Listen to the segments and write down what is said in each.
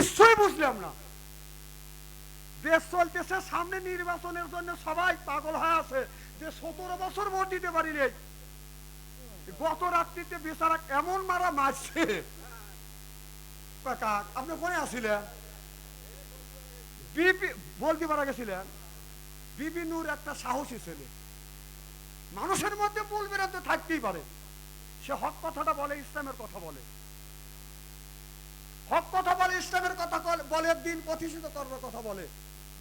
কিছুই বুঝলাম না। দেশ চলতেছে, সামনে নির্বাচনের জন্য সবাই পাগল হয়ে আছে যে সতেরো বছর ভোট দিতে পারি রে গত রাত্রিতে বেচারা এমন মারা মারছে। আপনি কোনে আসিলেন বিপি বলতে পারা গেছিলেন? বিপি নূর একটা সাহসী ছেলে। মানুষের মধ্যে ভুল বেরোতে থাকতেই পারে। সে হক কথাটা বলে, ইসলামের কথা বলে হক কথা বলে ইসলামের কথা কল- বলে দিন প্রতিষ্ঠিত করার কথা বলে।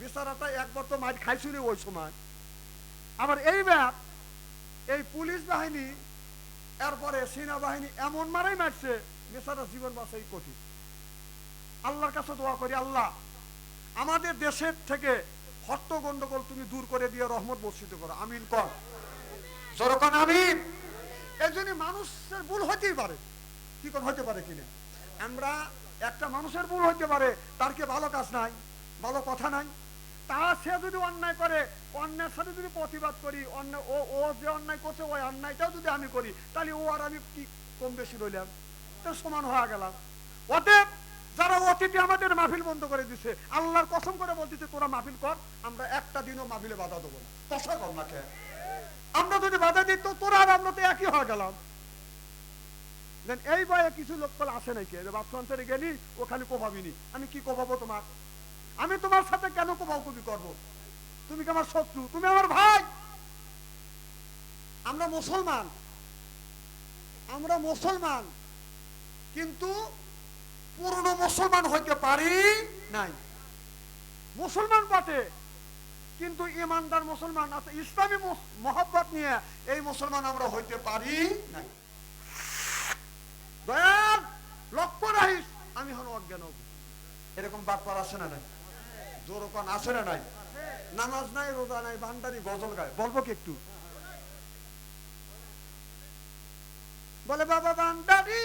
বিচারাটা একবার তো মার খাইছিল ওই সময়। আবার এই ব্যাপ এই পুলিশ বাহিনী, এরপরে সেনাবাহিনী এমন মারাই মারছে বেচারা জীবন বাঁচাই কঠিন। আল্লাহর কাছে দোয়া করি, আল্লাহ, আমাদের দেশের থেকে হট্ট গন্ডগোল তুমি দূর করে দিয়ে রহমত বর্ষিত করো। আমিন কর। জোরকন, আমিন। এই জন্য মানুষের ভুল হতেই পারে। কি করে হতে পারে কিনা আমরা একটা মানুষের ভুল হইতে পারে, তার কি ভালো কাজ নাই, ভালো কথা নাই? তা সে যদি অন্যায় করে অন্যায়ের সাথে যদি প্রতিবাদ করি অন্যায় ও ও যে অন্যায় করছে, ওই অন্যায়টাও যদি আমি করি, তাহলে ও আর আমি কি কম বেশি রইলাম? তো সমান হয়ে গেলাম। অতএব যারা অতীতে আমাদের মাহফিল বন্ধ করে দিছে, আল্লাহর কসম করে বলতেছে, তোরা মাহফিল কর, আমরা একটা দিনও মাহফিলে বাধা দেবো না। কষা কর না আমরা যদি বাধা দিই, তো তোরা আর আমরা তো একই হয়ে গেলাম। দেন এই বয়ে কিছু লোক বলে আসে নাকি বাচ্চা গেলি ও খালি কোপাবিনি আমি কি কোপাবো তোমার আমি তোমার সাথে কেন কোপাকুপি করব তুমি কি আমার শত্রু তুমি আমার ভাই আমরা মুসলমান আমরা মুসলমান কিন্তু পূর্ণ মুসলমান হইতে পারি নাই মুসলমান বটে কিন্তু ইমানদার মুসলমান আছে ইসলামী মহব্বত নিয়ে এই মুসলমান আমরা হইতে পারি নাই দয়াল, লক্ষ্য রাহিস আমি হন অজ্ঞান। এরকম বাটপার আছে না নাই? জোরকন আছে না নাই? নামাজ নাই, রোজা নাই, ভান্ডারি, গজল গায়। বলব কি একটু? বলে, বাবা, ভান্ডারি,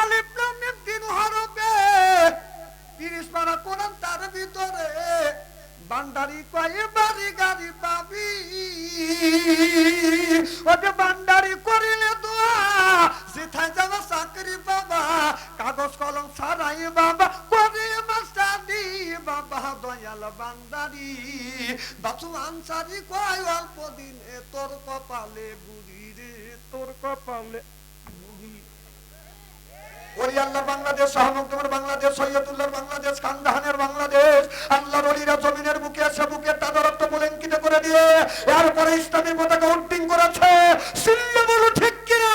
আলিফ, লাম, মিম, তিন হরফে তিরিশ পারা কোরআন তার ভিতরে বান্ডারি কয় বাড়ি গাড়ি পাবি। ওকে বান্ডারি করিলে দোয়া, যেথায় যাবা চাকরি পাবা। কাগজ কলম ছাড়াই বাবা করে মাস্টারি বাবা, দয়াল বান্দারি। বাচু আনসারি কয়, অল্প দিনে তোর কপালে বুড়ি রে, তোর কপালে ওলি আল্লাহর বাংলাদেশ শাহমুক্তমের বাংলাদেশ, সৈয়দুল্লাহর বাংলাদেশ খানদাহানের বাংলাদেশ, আল্লাহর অলিরা জমিনের বুকে এসে বুকে তাদারত্ব বলেঙ্কিত করে দিয়ে এরপরে ইসলামী পতাকা উড্ডিং করেছে। বলো ঠিক কিনা?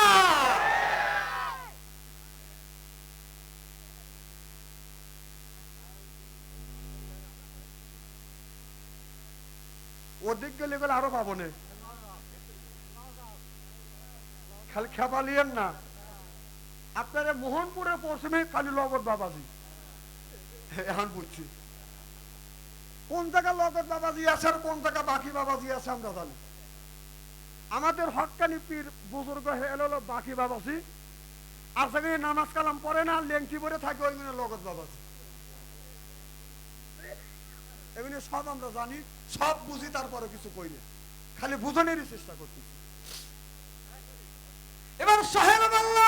ওদিক গেলে গেলে আরও পাবো না। খালি না। আপনারা মোহনপুরে পশ্চিমে কালী লগত বাবাজি। এখন বুঝছি। কোন জায়গা লগত বাবাজি আছে আর কোন জায়গা বাকি বাবাজি আছে আমরা জানি। আমাদের হকানি পীর বুজুর্গ হলো বাকি বাবাজি। আর সেখানে নামাজ কালাম পড়ে না, লেংটি পরে থাকে ওই মিনে লগত বাবাজি। এগুলি সব আমরা জানি, সব বুঝি, তারপরে কিছু কইলে খালি বুঝানোরই চেষ্টা করতেছি। এবার সাহেব আল্লাহ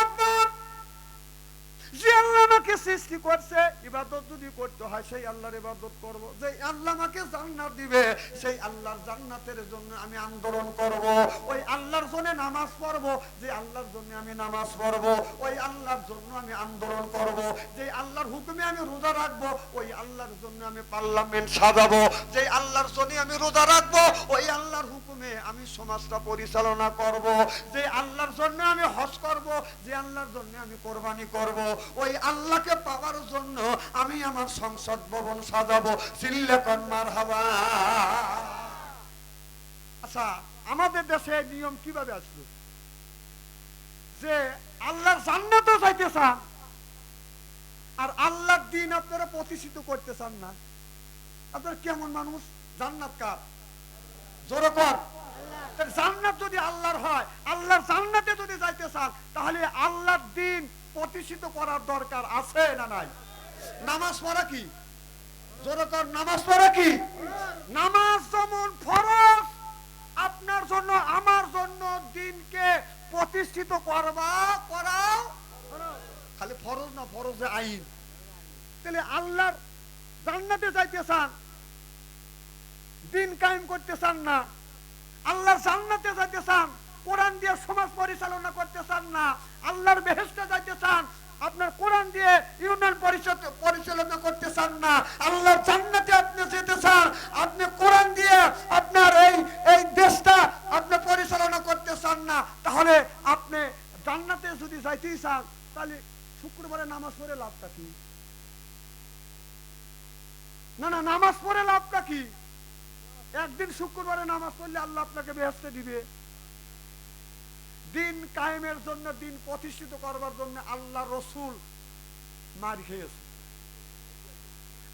যে আল্লাহ আমাকে সৃষ্টি করছে, ইবাদত যদি করতে হয়, সেই আল্লাহর ইবাদত করব। যে আল্লাহ আমাকে জান্নাত দিবে, সেই আল্লাহর জান্নাতের জন্য আমি আন্দোলন করব। ওই আল্লাহর জন্য নামাজ পড়ব, যে আল্লাহর জন্য আমি নামাজ পড়ব। ওই আল্লাহর জন্য আমি আন্দোলন করব। যে আল্লাহর হুকুমে আমি রোজা রাখব, ওই আল্লাহর জন্য আমি পার্লামেন্ট সাজাবো। যে আল্লাহর জন্য আমি রোজা রাখব, ওই আল্লাহর হুকুমে আমি সমাজটা পরিচালনা করব। যে আল্লাহর জন্য আমি হজ করব যে আল্লাহর জন্য আমি কোরবানি করব, ওই আল্লাহকে পাওয়ার জন্য আমি আমার সংসদ ভবন সাজাবো। চিল্লে কন্যার হাওয়া আচ্ছা আমাদের দেশে নিয়ম কীভাবে আসলো? যে আল্লাহর জান্নাতও চাইতে চান, আর আল্লাহর দিন আপনারা প্রতিষ্ঠিত করতে চান না। আপনারা কেমন মানুষ? জান্নাত কার? জোরে কর। জান্নাত যদি আল্লাহর হয়, আল্লাহর জান্নাতে যদি যাইতে চান, তাহলে আল্লাহর দিন প্রতিষ্ঠিত করার দরকার আছে না নাই? নামাজ পড়া কি? জোরে কর, নামাজ পড়া কি? নামাজ যেমন ফরজ, আপনার জন্য, আমার জন্য দিনকে প্রতিষ্ঠিত করবা, করাও খালি ফরজ না, ফরজে আইন। তাহলে আল্লাহর জান্নাতে যাইতে চান, দিন কায়েম করতে চান না আল্লাহর জান্নাতে যাইতে চান, কোরআন দিয়ে সমাজ পরিচালনা করতে চান না, আল্লাহর বেহেস্তে যাইতে চান, আপনার কোরআন দিয়ে ইউনিয়ন পরিষদ পরিচালনা করতে চান না, আল্লাহর জান্নাতে আপনি যেতে চান, আপনি কোরআন দিয়ে আপনার এই এই দেশটা আপনি পরিচালনা করতে চান না, তাহলে আপনি জান্নাতে যদি যাইতেই চান, তাহলে শুক্রবারে নামাজ পড়ে লাভটা কি? না না, নামাজ পড়ে লাভটা কি? একদিন শুক্রবারে নামাজ পড়লে আল্লাহ আপনাকে বেহেস্তে দিবে। দিন কায়েমের জন্য, দিন প্রতিষ্ঠিত করবার জন্য আল্লাহ রসুল মার খেয়েছে।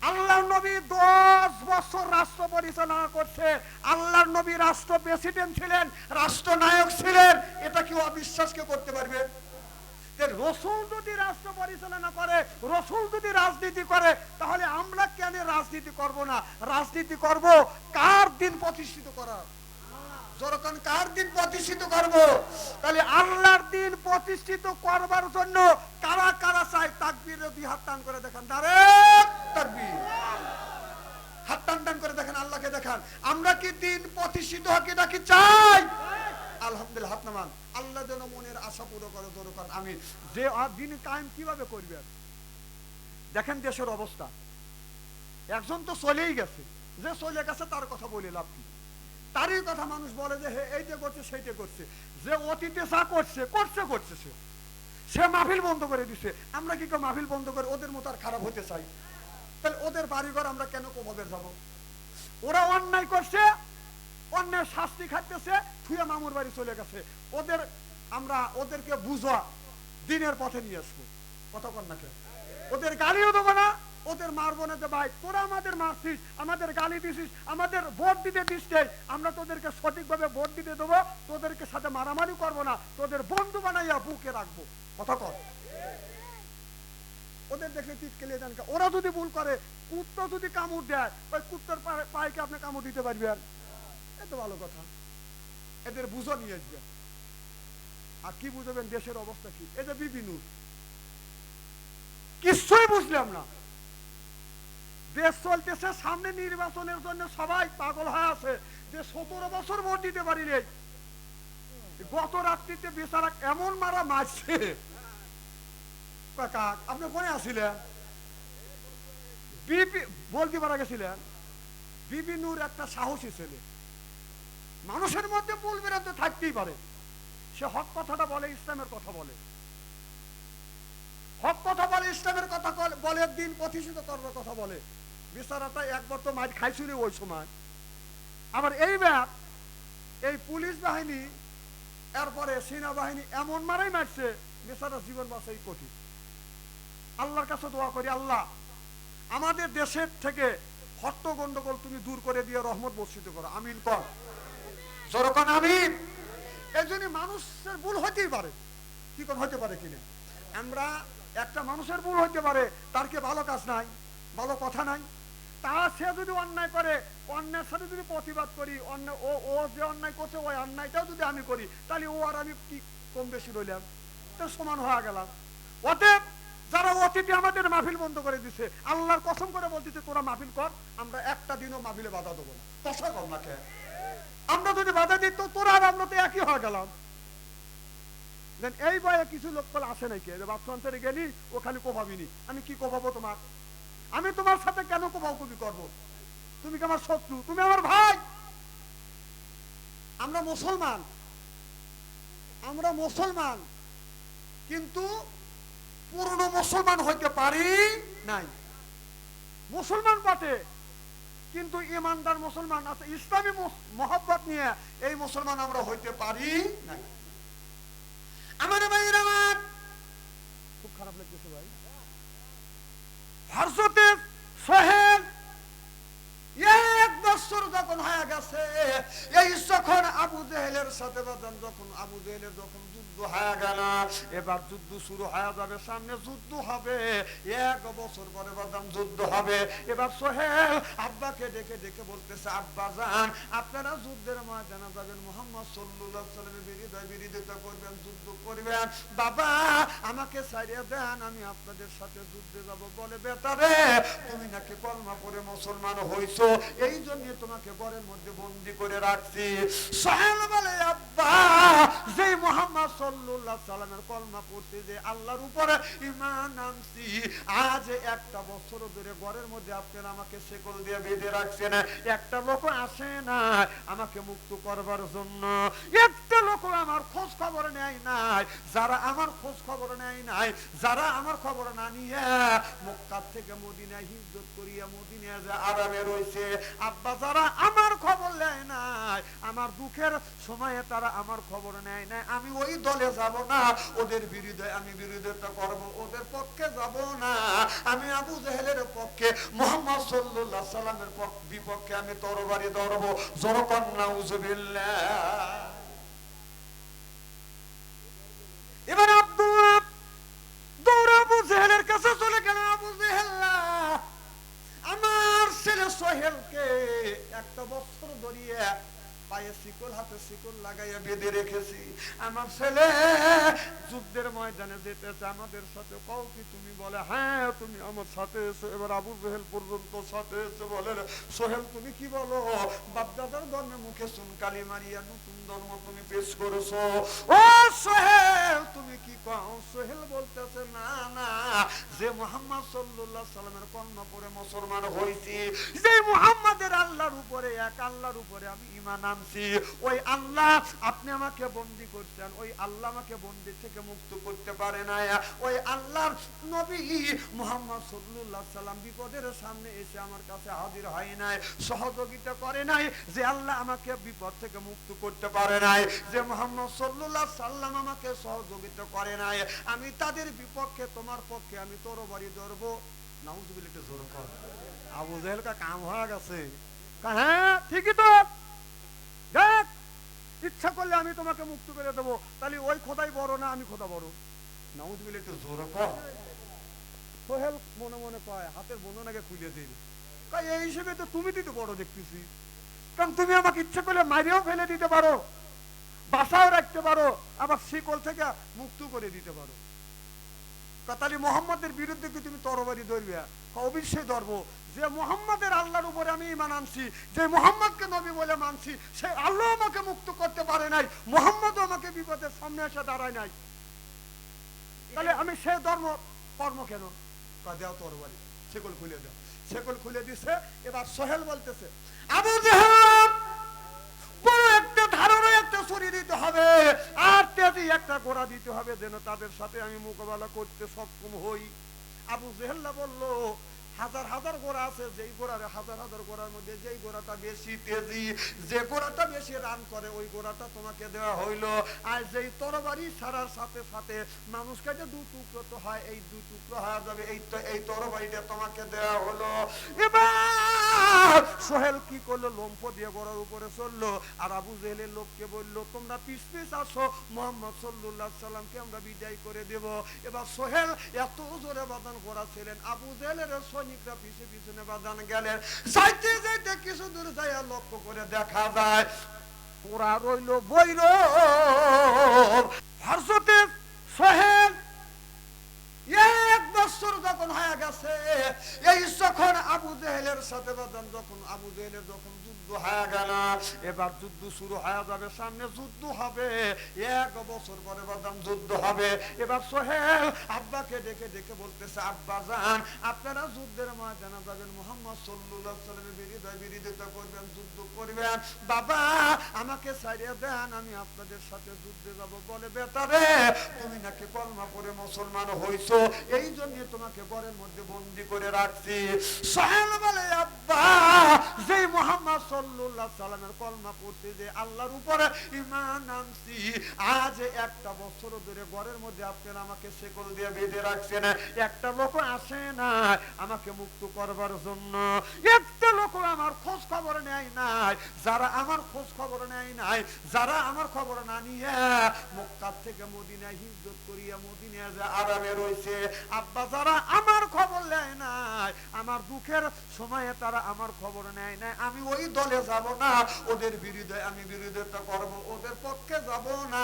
আল্লাহ নবী দশ বছর রাষ্ট্র পরিচালনা করছে। আল্লাহ নবী রাষ্ট্র প্রেসিডেন্ট ছিলেন, রাষ্ট্রনায়ক ছিলেন। এটা কি অবিশ্বাসকে করতে পারবে। যে রসুল যদি রাষ্ট্র পরিচালনা করে, রসুল যদি রাজনীতি করে, তাহলে আমরা কেন রাজনীতি করব না? রাজনীতি করব কার দিন প্রতিষ্ঠিত করার? যখন কার দিন প্রতিষ্ঠিত করব? তাহলে আল্লাহর দিন প্রতিষ্ঠিত করবার জন্য কারা কারা চাই তাকবীর দুই হাত টান করে দেখান। তাকবীর। হাত টান টান করে দেখেন, আল্লাহকে দেখান। আমরা কি দিন প্রতিষ্ঠিত হকি নাকি চাই? আলহামদুলিল্লাহ, হাত নামান। আল্লাহ যেন মনের আশা পুরো করে দরকার আমি যে দিন কায়েম কীভাবে দেখেন দেশের অবস্থা। একজন তো চলেই গেছে। যে চলে গেছে, তার কথা বলে লাভ কি? তারই কথা মানুষ বলে যে এইটা করছে, সেইটা করছে। যে অতীতে যা করছে করছে করছে সে। সে মাহফিল বন্ধ করে দিছে। আমরা কি কেউ মাহফিল বন্ধ করে ওদের মতো আর খারাপ হতে চাই? তাহলে ওদের বাড়িঘর আমরা কেন কোভাবে যাব? ওরা অন্যায় করছে অন্যায় শাস্তি খাইতেছে থুয়ে মামুর বাড়ি চলে গেছে। ওদের আমরা ওদেরকে বুঝা দিনের পথে নিয়ে আসব। কথা কর না কেন? ওদের গালিও দেবো না, ওদের মারবো না যে, ভাই, তোরা আমাদের মারছিস, আমাদের গালি দিছিস, আমাদের ভোট দিতে দিস আমরা তোদেরকে সঠিকভাবে ভোট দিতে দেবো, তোদেরকে সাথে মারামারি করব না, তোদের বন্ধু বানাইয়া বুকে রাখব। কর ওদের দেখে চিৎকেলে যান ওরা যদি ভুল করে, কুত্তা যদি কামড় দেয়, ওই কুত্তার পায়েকে আপনি কামড় দিতে পারবেন? এ তো ভালো কথা। এদের বুঝো নিয়ে আসবে। আর কি বুঝবেন, দেশের অবস্থা কি? এই যে বিপিন কিছুই বুঝলাম না। দেশ চলতেছে, সামনে নির্বাচনের জন্য সবাই পাগল হয়ে আছে যে সতেরো বছর ভোট দিতে পারি নেই। গত রাত্রিতে বেচারা এমন মারা মারছে। কাকা, আপনি কোনে আসিলেন বিপি বলতে পারা গেছিলেন, বিপিনুর একটা সাহসী ছেলে। মানুষের মধ্যে ভুল বিরুদ্ধে থাকতেই পারে। সে হক কথাটা বলে, ইসলামের কথা বলে। হক কথা বলে, ইসলামের কথা বলে- দিন প্রতিষ্ঠিত করবার কথা বলে। বিচারাটা একবার তো মার খাইছিল ওই সময়। আবার এই ব্যাপ, এই পুলিশ বাহিনী, এরপরে সেনাবাহিনী এমন মারাই মারছে, বেচারা জীবন বাঁচাই কঠিন। আল্লাহর কাছে দোয়া করি, আল্লাহ, আমাদের দেশের থেকে হট্ট গন্ডগোল তুমি দূর করে দিয়ে রহমত বর্ষিত করো। আমিন কর। জরকান আমিন। এই মানুষের ভুল হতেই পারে। কি করে হতে পারে কিনা আমরা একটা মানুষের ভুল হতে পারে, তার কি ভালো কাজ নাই, ভালো কথা নাই? তা সে যদি অন্যায় করে অন্যায়ের সাথে যদি প্রতিবাদ করি, অন্য ও ও যে অন্যায় করছে, ওই অন্যায়টাও যদি আমি করি, তাহলে ও আর আমি কি কম বেশি রইলাম? তো সমান হয়ে গেলাম। অতএব যারা অতীতে আমাদের মাহফিল বন্ধ করে দিছে, আল্লাহর কসম করে বলতেছে, তোরা মাহফিল কর, আমরা একটা দিনও মাহফিলে বাধা দেবো না। কষা কর না খেয়ে আমরা যদি বাধা দিই, তো তোরা আর আমরা তো একই হয়ে গেলাম। দেন এই বয়ে কিছু লোক বলে, আসে নাকি যে বাচ্চান্তরে গেলি ও খালি কোভাবিনি আমি কি কোভাবো তোমার? আমি তোমার সাথে কেন কোভাও কবি করব? তুমি কি আমার শত্রু? তুমি আমার ভাই? আমরা মুসলমান। আমরা মুসলমান। কিন্তু পুরনো মুসলমান হইতে পারি নাই। মুসলমান পাটে কিন্তু ইমানদার মুসলমান আছে। ইসলামী মহব্বত নিয়ে এই মুসলমান আমরা হইতে পারি না আমার ভাইয়ের আমার খুব খারাপ লাগতেছে ভাই। হরসতে সোহেল যখন হয়ে গেছে, এই যখন আবু জেহেলের সাথে বাদান যখন আবু জেহেলের যখন যুদ্ধ হয়ে গেল, এবার যুদ্ধ শুরু হয়ে যাবে, সামনে যুদ্ধ হবে, এক বছর পরে বাদাম যুদ্ধ হবে। এবার সোহেল আব্বাকে ডেকে ডেকে বলতেছে, আব্বা যান, আপনারা যুদ্ধের ময়দানে যাবেন, মোহাম্মদ সাল্লাল্লাহু সাল্লামের বিরুদ্ধে বিরোধিতা করবেন, যুদ্ধ করবেন। বাবা, আমাকে ছাড়িয়ে দেন, আমি আপনাদের সাথে যুদ্ধে যাব, বলে, বেতারে, তুমি নাকি কলমা পড়ে মুসলমান হইছো, এই জন্য তোমাকে মধ্যে বন্দি করে রাখছি। বলে আব্বা যে মোহাম্মদ সাল্লামের কলমা যে আল্লাহর উপরে আনছি, আজ একটা বছর ধরে ঘরের মধ্যে আমাকে শেকল দিয়ে বেঁধে একটা লোক আসে না আমাকে মুক্ত করবার জন্য। একটা লোক আমার খোঁজ খবর নেয় নাই। যারা আমার খোঁজ খবর নেয় নাই, যারা আমার খবর না নিয়ে মক্কার থেকে মদিনায় হিজরত করিয়া মদিনায় যে আরামে রয়েছে। আব্বা, যারা আমার খবর নেয় নাই আমার দুঃখের সময়ে তারা আমার খবর নেয় নাই আমি ওই দলে যাব না। ওদের বিরুদ্ধে আমি বিরোধিতা করব। ওদের পক্ষে যাব না। আমি আবু জেহেলের পক্ষে, মোহাম্মদ সাল্লাল্লাহু সাল্লামের বিপক্ষে আমি তরবারি ধরবো। জরকন্না উজুবিল্লাহ এবার আব্দুল্লাহ দৌড়ে আবু জেহেলের কাছে চলে গেলেন আবু জেহেল্লা আমার ছেলে সোহেলকে একটা বছর ধরিয়ে পায়ে শিকল, হাতে শিকল লাগাইয়া বেঁধে রেখেছি। আমার ছেলে, যুদ্ধের ময়দানে যেতেছে আমাদের সাথে কও কি তুমি বলে হ্যাঁ তুমি আমার সাথে এসো। এবার আবু জেহেল পর্যন্ত সাথে এসে বলেন সোহেল, তুমি কি বলো? বাপদাদার ধর্মে মুখে সুনকালি মারিয়া নতুন ধর্ম তুমি পেশ করেছ। ও সোহেল, তুমি কি কও? সোহেল বলতেছে, না না, যে মোহাম্মদ সাল্লাল্লাহু সাল্লামের কন্যা পরে মুসলমান হইছি, যে মুহাম্মাদের আল্লাহর উপরে এক, আল্লাহর উপরে আমি ঈমান আনছি ওই আল্লাহ, আপনি আমাকে বন্দি করছেন। ওই আল্লাহ আমাকে বন্দি থেকে মুক্ত করতে পারে না। ওই আল্লাহর নবী মুহাম্মদ সাল্লাল্লাহু সাল্লাম বিপদের সামনে এসে আমার কাছে হাজির হয় নাই, সহযোগিতা করে নাই যে আল্লাহ আমাকে বিপদ থেকে মুক্ত করতে পারে নাই, যে মোহাম্মদ সাল্লাল্লাহু সাল্লাম আমাকে সহযোগিতা করে নাই। আমি তাদের বিপক্ষে, তোমার পক্ষে আমি তোর বাড়ি ধরবো। নাউজুবিল্লাহ, একটু জোর কর। আবু জেহেল কা কাম হয়ে গেছে। হ্যাঁ ঠিকই তো। দেখ ইচ্ছা করলে আমি তোমাকে মুক্ত করে দেবো। তাহলে ওই খোদাই বড় না আমি খোদা বড়? নাউজুবিল্লাহ একটু জোর সোহেল মনে মনে কয় হাতের বন্ধনাকে খুলে দিন এই হিসেবে তো তুমি দিতে বড় দেখতেছি। কারণ তুমি আমাকে ইচ্ছা করলে মারিয়েও ফেলে দিতে পারো বাসাও রাখতে পারো আবার শিকল থেকে মুক্ত করে দিতে পারো। কাতালি মোহাম্মদের বিরুদ্ধে কি তুমি তরবারি ধরবে? অবশ্যই ধরবো। যে মোহাম্মদের আল্লাহর উপরে আমি ইমান আনছি, যে মোহাম্মদকে নবী বলে মানছি, সে আল্লাহ আমাকে মুক্ত করতে পারে নাই মোহাম্মদ আমাকে বিপদের সামনে এসে দাঁড়ায় নাই। তাহলে আমি সে ধর্ম কর্ম কেন? কা দেও তরবারি সেকল খুলে দাও। সেকল খুলে দিছে, এবার সোহেল বলতেছে, আবু জাহাব বড় একটা ধারণা একটা ছড়ি দিতে হবে, আর তেজি একটা গোড়া দিতে হবে যেন তাদের সাথে আমি মোকাবেলা করতে সক্ষম হই। আবু জেহেল্লা বলল হাজার হাজার গোড়া আছে, যেই গোড়ার হাজার হাজার গোড়ার মধ্যে যেই গোড়াটা বেশি তেজি, যে গোড়াটা বেশি রান করে, ওই গোড়াটা তোমাকে দেওয়া হইল। আর যেই তরবারি ছাড়ার সাথে সাথে মানুষকে যে দু টুকরো তো হয়, এই দু টুকরো হয়ে যাবে, এই তো, এই তরবারিটা তোমাকে দেওয়া হলো। এবার সোহেল কি করল? লম্ফ দিয়ে গোড়ার উপরে চলল। আর আবু জেহেলের লোককে বলল, তোমরা পিস পিস আসো, মোহাম্মদ সাল্লাহ সাল্লামকে আমরা বিদায় করে দেব। এবার সোহেল এত জোরে বাদান করা ছিলেন, আবু জেহেলের সৈনিকরা পিছু পিছনে বাদান গেলেন যাইতে যাইতে কিছু দূর যাইয়া লক্ষ্য করে দেখা যায় পুরা রইল বৈর হরসতে সোহেল বছর যখন হয়ে গেছে, এই যখন আবু জেহেলের সাথে বাদান যখন আবু জেহেলের যখন যুদ্ধ হয়ে গেল, এবার যুদ্ধ শুরু হয়ে যাবে, সামনে যুদ্ধ হবে, এক বছর পরে বাদাম যুদ্ধ হবে। এবার সোহেল আব্বাকে ডেকে ডেকে বলতেছে, আব্বা যান, আপনারা যুদ্ধের ময়দানে যাবেন, মোহাম্মদ সাল্লাল্লাহু সাল্লামের বিরুদ্ধে বিরোধিতা করবেন, যুদ্ধ করবেন। বাবা, আমাকে ছাড়িয়ে দেন, আমি আপনাদের সাথে যুদ্ধে যাব, বলে, বেতারে, তুমি নাকি কলমা পরে মুসলমান হইছো? এই জন্য তোমাকে ঘরের মধ্যে বন্দি করে রাখছি। সহেল বলে যে মোহাম্মদ সাল্লাল্লাহু সাল্লামের কলমা পড়তে যে আল্লাহর উপরে ঈমান আনছি, আজ একটা বছর ধরে ঘরের মধ্যে আমাকে দিয়ে বেঁধে রাখছেন। একটা লোক আসে না আমাকে মুক্ত করবার জন্য। একটা লোক আমার খোঁজ খবর নেয় নাই। যারা আমার খোঁজ খবর নেয় নাই, যারা আমার খবর না নিয়ে মক্কার থেকে মদিনায় হিজরত করিয়া মদিনায় যে আরামে রয়েছে, আব্বা যারা আমার খবর নেয় নাই, আমার দুঃখের সময়ে তারা আমার খবর নেয় নাই আমি ওই দলে যাব না। ওদের বিরুদ্ধে আমি বিরোধিতা করব, ওদের পক্ষে যাব না।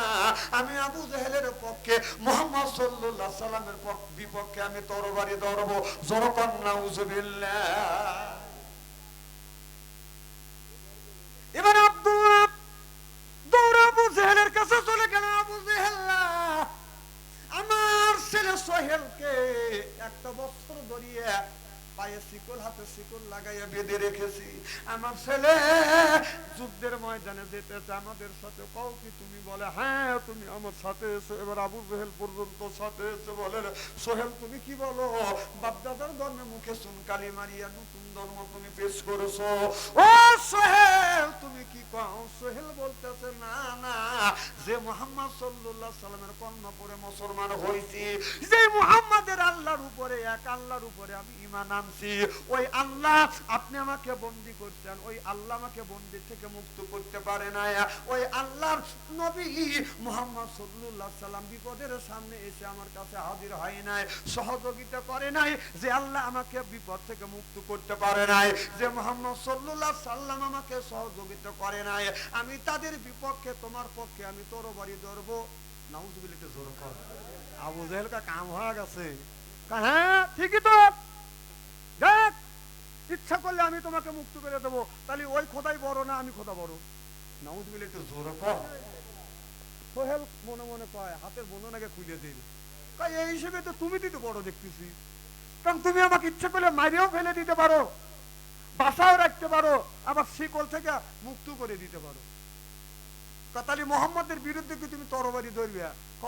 আমি আবু জেহেলের পক্ষে, মোহাম্মদ সাল্লাল্লাহু সাল্লামের বিপক্ষে আমি তরবারি ধরবো। জরকন্না উজবিল্লাহ এবার আব্দুল্লাহ দৌড়ে আবু জেহেলের কাছে চলে গেল আবু জেহেল্লা আমার ছেলে সোহেলকে একটা বছর ধরিয়ে হ্যাঁ সোহেল মুখে সুনকালি মারিয়া নতুন ধর্ম তুমি পেশ করেছ। ও সোহেল, তুমি কি কও? সোহেল বলতেছে, না না, যে মোহাম্মদ সাল্লাল্লাহু সাল্লামের কন্যা পরে মুসলমান হইছি, যে মুহাম্মাদের আল্লাহর উপরে এক, আল্লাহর উপরে আমি ঈমান আনছি ওই আল্লাহ, আপনি আমাকে বন্দি করছেন। ওই আল্লাহ আমাকে বন্দি থেকে মুক্ত করতে পারে না ওই আল্লাহর নবী মুহাম্মদ সাল্লাল্লাহু সাল্লাম বিপদের সামনে এসে আমার কাছে হাজির হয় নাই, সহযোগিতা করে নাই যে আল্লাহ আমাকে বিপদ থেকে মুক্ত করতে পারে নাই, যে মোহাম্মদ সাল্লাল্লাহু সাল্লাম আমাকে সহযোগিতা করে নাই। আমি তাদের বিপক্ষে, তোমার পক্ষে আমি তোর বাড়ি ধরবো। নাউজুবিল্লাহ, একটু জোর কর। আবু জেহেল কা কাম হয়ে গেছে। হ্যাঁ ঠিকই তো। দেখ ইচ্ছা করলে আমি তোমাকে মুক্ত করে দেবো। তাহলে ওই খোদাই বড় না আমি খোদা বড়? নাউজুবিল্লাহ একটু জোর কর। সোহেল মনে মনে কয় হাতের বন্ধনাকে খুলে দিন কয় এই হিসেবে তো তুমি দিতে বড় দেখতেছি। কারণ তুমি আমাকে ইচ্ছা করলে মাইরেও ফেলে দিতে পারো বাসাও রাখতে পারো আবার শিকল থেকে মুক্ত করে দিতে পারো। কাতালি মোহাম্মদের বিরুদ্ধে কি তুমি তরবারি ধরবে?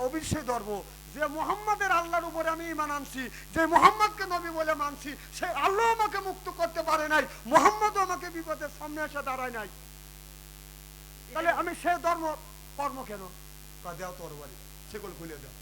অবশ্যই ধরবো। যে মোহাম্মদের আল্লাহর উপরে আমি ইমান আনছি, যে মোহাম্মদকে নবী বলে মানছি, সে আল্লাহ আমাকে মুক্ত করতে পারে নাই মোহাম্মদ আমাকে বিপদের সামনে এসে দাঁড়ায় নাই। তাহলে আমি সে ধর্ম, কর্ম কেন? তা দেও তরবারি, সেগুলো খুলে দাও।